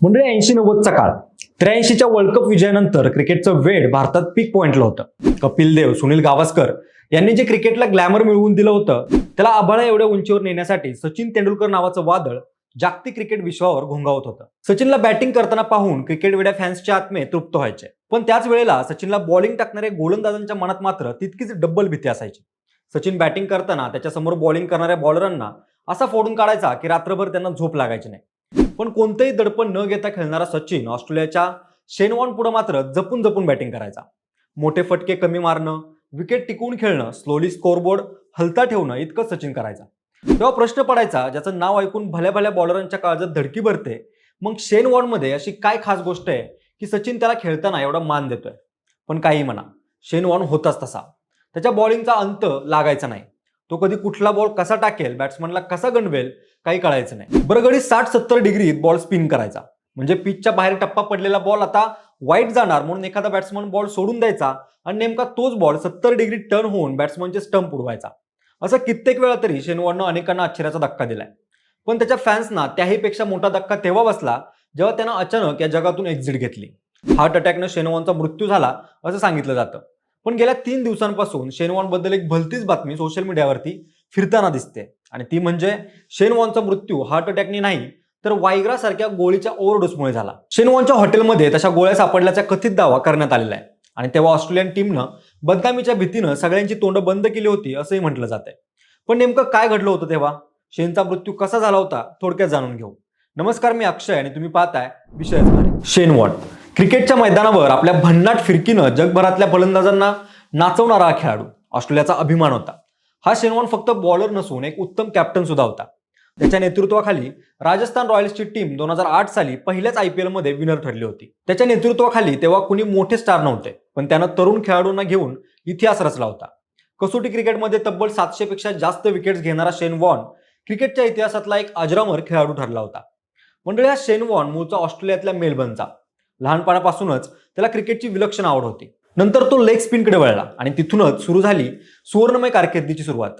म्हणजे ऐंशी नव्वदचा काळ. त्र्याऐंशीच्या वर्ल्ड कप विजयानंतर क्रिकेटचं वेळ भारतात पीक पॉइंटला होतं. कपिल देव सुनील गावस्कर यांनी जे क्रिकेटला ग्लॅमर मिळवून दिलं होतं त्याला आभाळा एवढ्या उंचीवर नेण्यासाठी सचिन तेंडुलकर नावाचं वादळ जागतिक क्रिकेट विश्वावर घोंगावत होतं. सचिनला बॅटिंग करताना पाहून क्रिकेट वेड्या फॅन्सच्या आत्मे तृप्त व्हायचे. पण त्याच वेळेला सचिनला बॉलिंग टाकणाऱ्या गोलंदाजांच्या मनात मात्र तितकीच डब्बल भीती असायची. सचिन बॅटिंग करताना त्याच्यासमोर बॉलिंग करणाऱ्या बॉलरांना असा फोडून काढायचा की रात्रभर त्यांना झोप लागायची नाही. पण कोणतंही दडपण न घेता खेळणारा सचिन ऑस्ट्रेलियाच्या शेनवॉन पुढे मात्र जपून जपून बॅटिंग करायचा. मोठे फटके कमी मारणं विकेट टिकवून खेळणं स्लोली स्कोरबोर्ड हलता ठेवणं इतकं सचिन करायचा. तेव्हा प्रश्न पडायचा ज्याचं नाव ऐकून भल्या भल्या बॉलरांच्या काळजात धडकी भरते मग शेन वॉर्नमध्ये अशी काय खास गोष्ट आहे की सचिन त्याला खेळताना एवढा मान देतोय? पण काही म्हणा शेन वॉर्न होताच तसा. त्याच्या बॉलिंगचा अंत लागायचा नाही. तो कधी कुठला बॉल कसा टाकेल बॅट्समनला कसा गणवेल काही कळायचं नाही. बरं गडी साठ सत्तर डिग्रीत बॉल स्पिन करायचा. म्हणजे पिचच्या बाहेर टप्पा पडलेला बॉल आता वाईट जाणार म्हणून एखादा बॅट्समन बॉल सोडून द्यायचा आणि नेमका तोच बॉल सत्तर डिग्री टर्न होऊन बॅट्समनचे स्टंप उडवायचा. असं कित्येक वेळा तरी शेनवॉननं अनेकांना आश्चर्याचा धक्का दिलाय. पण त्याच्या फॅन्सना त्याहीपेक्षा मोठा धक्का तेव्हा बसला जेव्हा त्यानं अचानक या जगातून एक्झिट घेतली. हार्ट अटॅकनं शेनवॉनचा मृत्यू झाला असं सांगितलं जातं. पण गेल्या तीन दिवसांपासून शेनवॉनबद्दल एक भलतीच बातमी सोशल मीडियावरती फिरताना दिसते. आणि ती म्हणजे शेनवॉनचा मृत्यू हार्ट अटॅकने नाही तर वायग्रा सारख्या गोळीच्या ओव्हरडोसमुळे झाला. शेनवॉनच्या हॉटेलमध्ये तशा गोळ्या सापडल्याचा कथित दावा करण्यात आलेला आहे. आणि तेव्हा ऑस्ट्रेलियन टीमनं बदनामीच्या भीतीनं सगळ्यांची तोंड बंद केली होती असंही म्हटलं जातंय पण नेमकं काय घडलं होतं तेव्हा? शेनचा मृत्यू कसा झाला होता? थोडक्यात जाणून घेऊ. नमस्कार मी अक्षय आणि तुम्ही पाहताय विषयच शेनवॉन. शेन क्रिकेटच्या मैदानावर आपल्या भन्नाट फिरकीनं जगभरातल्या फलंदाजांना नाचवणारा हा खेळाडू ऑस्ट्रेलियाचा अभिमान होता. हा शेनवॉन फक्त बॉलर नसून एक उत्तम कॅप्टन सुद्धा होता. त्याच्या नेतृत्वाखाली राजस्थान रॉयल्सची टीम दोन हजार आठ साली पहिल्याच आय पी एलमध्ये विनर ठरली होती. त्याच्या नेतृत्वाखाली तेव्हा कुणी मोठे स्टार नव्हते पण त्यानं तरुण खेळाडूंना घेऊन इतिहास रचला होता. कसोटी क्रिकेटमध्ये तब्बल सातशे पेक्षा जास्त विकेट्स घेणारा शेन वॉन क्रिकेटच्या इतिहासातला एक अजरामर खेळाडू ठरला होता. मंडळी हा शेन वॉन मूळचा ऑस्ट्रेलियातल्या मेलबर्नचा. लहानपणापासूनच त्याला क्रिकेटची विलक्षण आवड होती. नंतर तो लेग स्पिनकडे वळला आणि तिथूनच सुरू झाली सुवर्णमय कारकिर्दीची सुरुवात.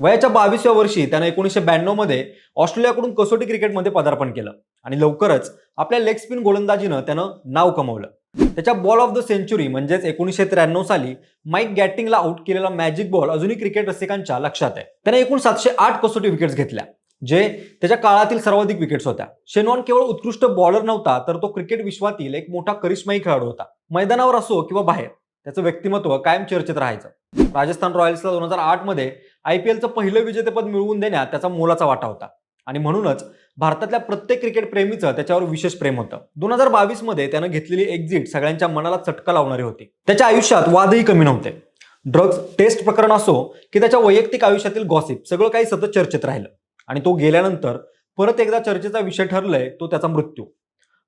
वयाच्या बावीसव्या वर्षी त्यानं एकोणीसशे ब्याण्णवमध्ये ऑस्ट्रेलियाकडून कसोटी क्रिकेटमध्ये पदार्पण केलं आणि लवकरच आपल्या लेग स्पिन गोलंदाजीनं त्यानं नाव कमवलं. त्याच्या बॉल ऑफ द सेंचुरी म्हणजेच एकोणीसशे त्र्याण्णव साली माईक गॅटिंगला आउट केलेला मॅजिक बॉल अजूनही क्रिकेट रसिकांच्या लक्षात आहे. त्याने एकूण सातशे आठ कसोटी विकेट्स घेतल्या जे त्याच्या काळातील सर्वाधिक विकेट्स होत्या. शेनवॉन केवळ उत्कृष्ट बॉलर नव्हता तर तो क्रिकेट विश्वातील एक मोठा करिश्माई खेळाडू होता. मैदानावर असो किंवा बाहेर त्याचं व्यक्तिमत्व कायम चर्चेत राहायचं. राजस्थान रॉयल्सला दोन हजार आठमध्ये आय पी एलचं पहिलं विजेतेपद मिळवून देण्यात त्याचा मोलाचा वाटा होता. आणि म्हणूनच भारतातल्या प्रत्येक क्रिकेट प्रेमीचं त्याच्यावर विशेष प्रेम होतं. दोन हजार बावीसमध्ये त्यानं घेतलेली एक्झिट सगळ्यांच्या मनाला चटका लावणारी होती. त्याच्या आयुष्यात वादही कमी नव्हते. ड्रग्ज टेस्ट प्रकरण असो की त्याच्या वैयक्तिक आयुष्यातील गॉसिप सगळं काही सतत चर्चेत राहिलं. आणि तो गेल्यानंतर परत एकदा चर्चेचा विषय ठरलाय तो त्याचा मृत्यू.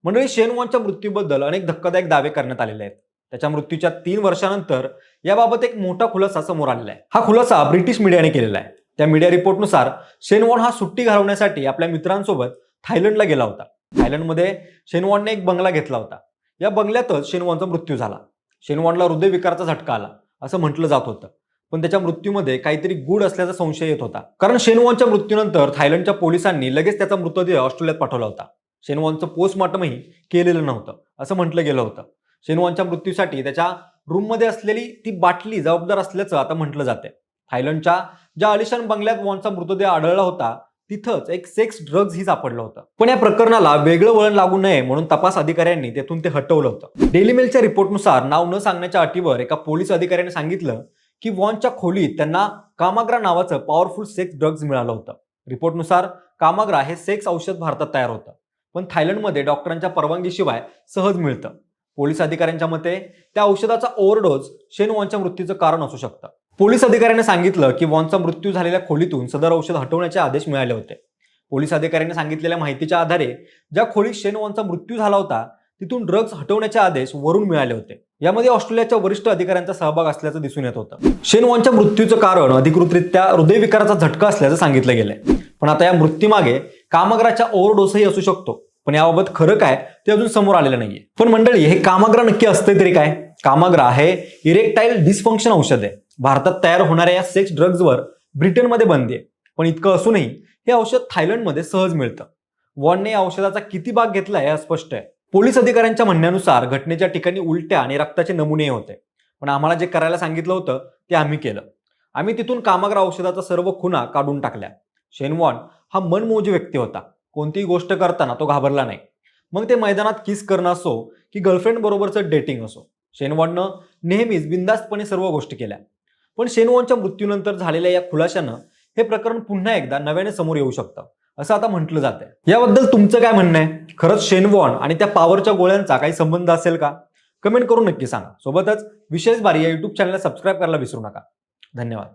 मंडळी शेनवॉनच्या मृत्यूबद्दल अनेक धक्कादायक दावे करण्यात आलेले आहेत. त्याच्या मृत्यूच्या तीन वर्षानंतर याबाबत एक मोठा खुलासा समोर आलेला आहे. हा खुलासा ब्रिटिश मीडियाने केलेला आहे. त्या मीडिया रिपोर्टनुसार शेनवॉन हा सुट्टी घालवण्यासाठी आपल्या मित्रांसोबत थायलंडला गेला होता. थायलंडमध्ये शेनवॉनने एक बंगला घेतला होता. या बंगल्यातच शेनवॉनचा मृत्यू झाला. शेनवॉनला हृदयविकाराचा झटका आला असं म्हटलं जात होतं. पण त्याच्या मृत्यूमध्ये काहीतरी गुड असल्याचा संशय येत होता. कारण शेनवॉनच्या मृत्यूनंतर थायलंडच्या पोलिसांनी लगेच त्याचा मृतदेह ऑस्ट्रेलियात पाठवला होता. शेनवॉनचं पोस्टमॉर्टमही केलेलं नव्हतं असं म्हटलं गेलं होतं. शेनवॉनच्या मृत्यूसाठी त्याच्या रूममध्ये असलेली ती बाटली जबाबदार असल्याचं आता म्हटलं जाते थायलंडच्या ज्या अलिशान बंगल्यात वॉनचा मृतदेह आढळला होता तिथंच एक सेक्स ड्रग्ज ही सापडलं होतं. पण या प्रकरणाला वेगळं वळण लागू नये म्हणून तपास अधिकाऱ्यांनी तेथून ते हटवलं होतं. डेली मेलच्या रिपोर्टनुसार नाव न सांगण्याच्या अटीवर एका पोलीस अधिकाऱ्याने सांगितलं की वॉनच्या खोलीत त्यांना कामाग्रा नावाचं पॉवरफुल सेक्स ड्रग्ज मिळालं होतं. रिपोर्टनुसार कामाग्रा हे सेक्स औषध भारतात तयार होतं. पण थायलंडमध्ये डॉक्टरांच्या परवानगीशिवाय सहज मिळतं. पोलीस अधिकाऱ्यांच्या मते त्या औषधाचा ओव्हरडोज शेन वॉनच्या मृत्यूचं कारण असू शकतं. पोलीस अधिकाऱ्याने सांगितलं की वॉनचा मृत्यू झालेल्या खोलीतून सदर औषध हटवण्याचे आदेश मिळाले होते. पोलीस अधिकाऱ्यांनी सांगितलेल्या माहितीच्या आधारे ज्या खोलीत शेन वॉनचा मृत्यू झाला होता तिथून ड्रग्ज हटवण्याचे आदेश वरून मिळाले होते. यामध्ये ऑस्ट्रेलियाच्या वरिष्ठ अधिकाऱ्यांचा सहभाग असल्याचं दिसून येत होतं. शेन वॉनच्या मृत्यूचं कारण अधिकृतरित्या हृदयविकाराचा झटका असल्याचं सांगितलं गेलंय. पण आता या मृत्यूमागे कामगाराच्या ओव्हरडोसही असू शकतो. पण याबाबत खरं काय ते अजून समोर आलेलं नाहीये. पण मंडळी हे कामाग्रा नक्की असते तरी काय? कामाग्रा हे इरेक्टाईल डिस्फंक्शन औषध आहे. भारतात तयार होणाऱ्या या सेक्स ड्रग्जवर ब्रिटनमध्ये बंदी आहे. पण इतकं असूनही हे औषध थायलंडमध्ये सहज मिळतं. वॉनने या औषधाचा किती भाग घेतलाय हे स्पष्ट आहे. पोलीस अधिकाऱ्यांच्या म्हणण्यानुसार घटनेच्या ठिकाणी उलट्या आणि रक्ताचे नमुने होते. पण आम्हाला जे करायला सांगितलं होतं ते आम्ही केलं. आम्ही तिथून कामाग्र औषधाचा सर्व खुना काढून टाकल्या. शेनवॉन हा मनमोजी व्यक्ती होता. कोणतीही गोष्ट करताना तो घाबरला नाही. मग ते मैदानात किस करणं असो की गर्लफ्रेंड बरोबरचं डेटिंग असो शेनवॉननं नेहमीच बिंदास्तपणे सर्व गोष्टी केल्या. पण शेनवॉनच्या मृत्यूनंतर झालेल्या या खुलाशानं हे प्रकरण पुन्हा एकदा नव्याने समोर येऊ शकतं असं आता म्हटलं जातंय. याबद्दल तुमचं काय म्हणणं आहे? खरंच शेनवॉन आणि त्या पॉवरच्या गोळ्यांचा काही संबंध असेल का? कमेंट करून नक्की सांगा. सोबतच विशेष बारी या युट्यूब चॅनलला सबस्क्राईब करायला विसरू नका. धन्यवाद.